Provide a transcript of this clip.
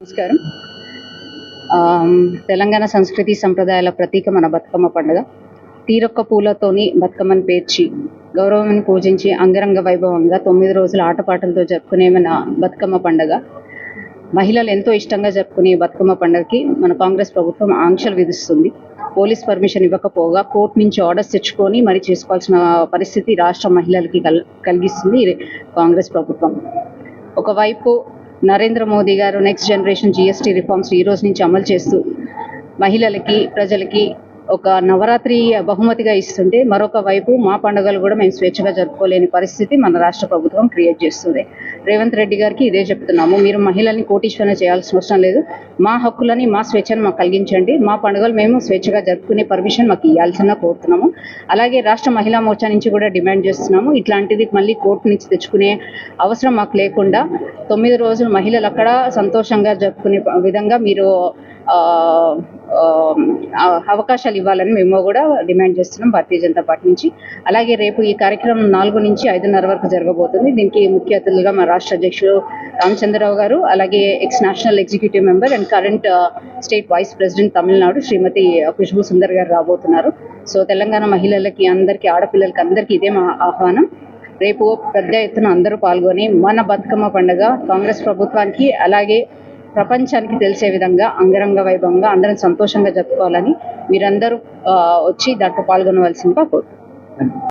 నమస్కారం. తెలంగాణ సంస్కృతి సంప్రదాయాల ప్రతీక మన బతుకమ్మ పండుగ. తీరొక్క పూలతోని బతుకమ్మను పేర్చి గౌరవాన్ని పూజించి అంగరంగ వైభవంగా తొమ్మిది రోజుల ఆటపాటలతో జరుపుకునే మన బతుకమ్మ పండుగ. మహిళలు ఎంతో ఇష్టంగా జరుపుకునే బతుకమ్మ పండుగకి మన కాంగ్రెస్ ప్రభుత్వం ఆంక్షలు విధిస్తుంది. పోలీస్ పర్మిషన్ ఇవ్వకపోగా కోర్టు నుంచి ఆర్డర్స్ తెచ్చుకొని మరి చేసుకోవాల్సిన పరిస్థితి రాష్ట్ర మహిళలకి కల్ కలిగిస్తుంది కాంగ్రెస్ ప్రభుత్వం. ఒకవైపు నరేంద్ర మోదీ గారు నెక్స్ట్ జనరేషన్ జిఎస్టీ రిఫార్మ్స్ ఈ రోజు నుంచి అమలు చేస్తూ మహిళలకి ప్రజలకి ఒక నవరాత్రి బహుమతిగా ఇస్తుంటే మరొక వైపు మా పండుగలు కూడా మేము స్వేచ్ఛగా జరుపుకోలేని పరిస్థితి మన రాష్ట్ర ప్రభుత్వం క్రియేట్ చేస్తుంది. రేవంత్ రెడ్డి గారికి ఇదే చెప్తున్నాము. మీరు మహిళల్ని కోటీశ్వరణ చేయాల్సిన అవసరం లేదు. మా హక్కులని మా స్వేచ్ఛను మాకు కలిగించండి. మా పండుగలు మేము స్వేచ్ఛగా జరుపుకునే పర్మిషన్ మాకు ఇవ్వాల్సిన కోరుతున్నాము. అలాగే రాష్ట్ర మహిళా మోర్చా నుంచి కూడా డిమాండ్ చేస్తున్నాము. ఇట్లాంటిది మళ్ళీ కోర్టు నుంచి తెచ్చుకునే అవసరం మాకు లేకుండా తొమ్మిది రోజులు మహిళలు అక్కడ సంతోషంగా జరుపుకునే విధంగా మీరు అవకాశాలు ఇవ్వాలని మేము కూడా డిమాండ్ చేస్తున్నాం భారతీయ జనతా పార్టీ నుంచి. అలాగే రేపు ఈ కార్యక్రమం నాలుగు నుంచి ఐదున్నర వరకు జరగబోతుంది. దీనికి ముఖ్య అతిథులుగా మా రాష్ట్ర అధ్యక్షుడు రామచంద్రరావు గారు అలాగే ex national executive member and current state vice president Tamil Nadu Shrimati Khushbu Sundar గారు రాబోతున్నారు. సో తెలంగాణ మహిళలకి అందరికీ ఆడపిల్లలకి అందరికీ ఇదే మా ఆహ్వానం. రేపు పెద్ద ఎత్తున అందరూ పాల్గొని మన బతుకమ్మ పండుగ కాంగ్రెస్ ప్రభుత్వానికి అలాగే ప్రపంచానికి తెలిసే విధంగా అంగరంగ వైభవంగా అందరం సంతోషంగా జరుపుకోవాలని మీరందరూ ఆ, వచ్చి దాంట్లో పాల్గొనవలసిందిగా కోరు